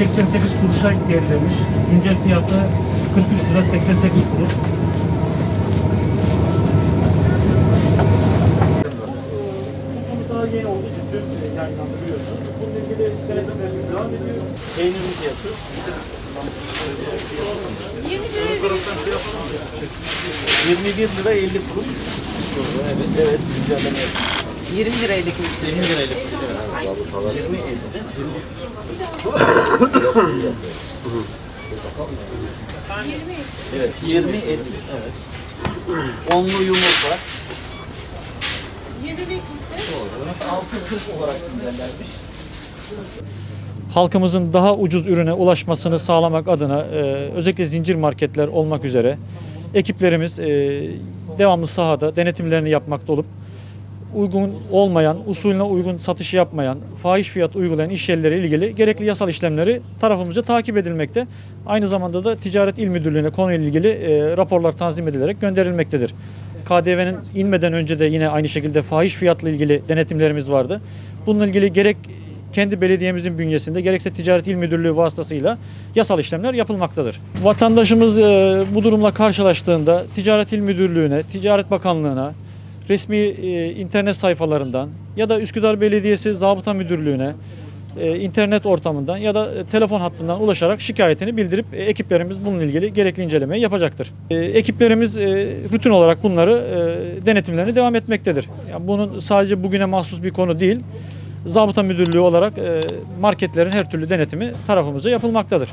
88 kuruşa gerilemiş. Güncel fiyatı 43 lira 88 kuruş. Daha yeni olduğu için dün yayınlandı biliyorsunuz. Bununla ilgili devam ediyor. Peynirin fiyatı 21 lira 50 kuruş. Evet, evet, güncelleme. 20 liraylık 20 lira 50 kuruş. Evet. 20 50'de. Evet, 20 50. Evet. Onlu yumurta. 6.40 olarak güncellenmiş. halkımızın daha ucuz ürüne ulaşmasını sağlamak adına e, özellikle zincir marketler olmak üzere ekiplerimiz e, devamlı sahada denetimlerini yapmakta olup uygun olmayan, usulüne uygun satış yapmayan, fahiş fiyat uygulayan iş yerleriyle ilgili gerekli yasal işlemleri tarafımızca takip edilmekte. Aynı zamanda da Ticaret İl Müdürlüğü'ne konuyla ilgili e, raporlar tanzim edilerek gönderilmektedir. KDV'nin inmeden önce de yine aynı şekilde fahiş fiyatla ilgili denetimlerimiz vardı. Bununla ilgili gerek kendi belediyemizin bünyesinde gerekse Ticaret İl Müdürlüğü vasıtasıyla yasal işlemler yapılmaktadır. Vatandaşımız e, bu durumla karşılaştığında Ticaret İl Müdürlüğü'ne, Ticaret Bakanlığı'na, resmi e, internet sayfalarından ya da Üsküdar Belediyesi Zabıta Müdürlüğü'ne, e, internet ortamından ya da e, telefon hattından ulaşarak şikayetini bildirip ekiplerimiz bununla ilgili gerekli incelemeyi yapacaktır. Ekiplerimiz rutin olarak bunları e, denetimlerine devam etmektedir. Yani bunun sadece bugüne mahsus bir konu değil. Zabıta Müdürlüğü olarak marketlerin her türlü denetimi tarafımızca yapılmaktadır.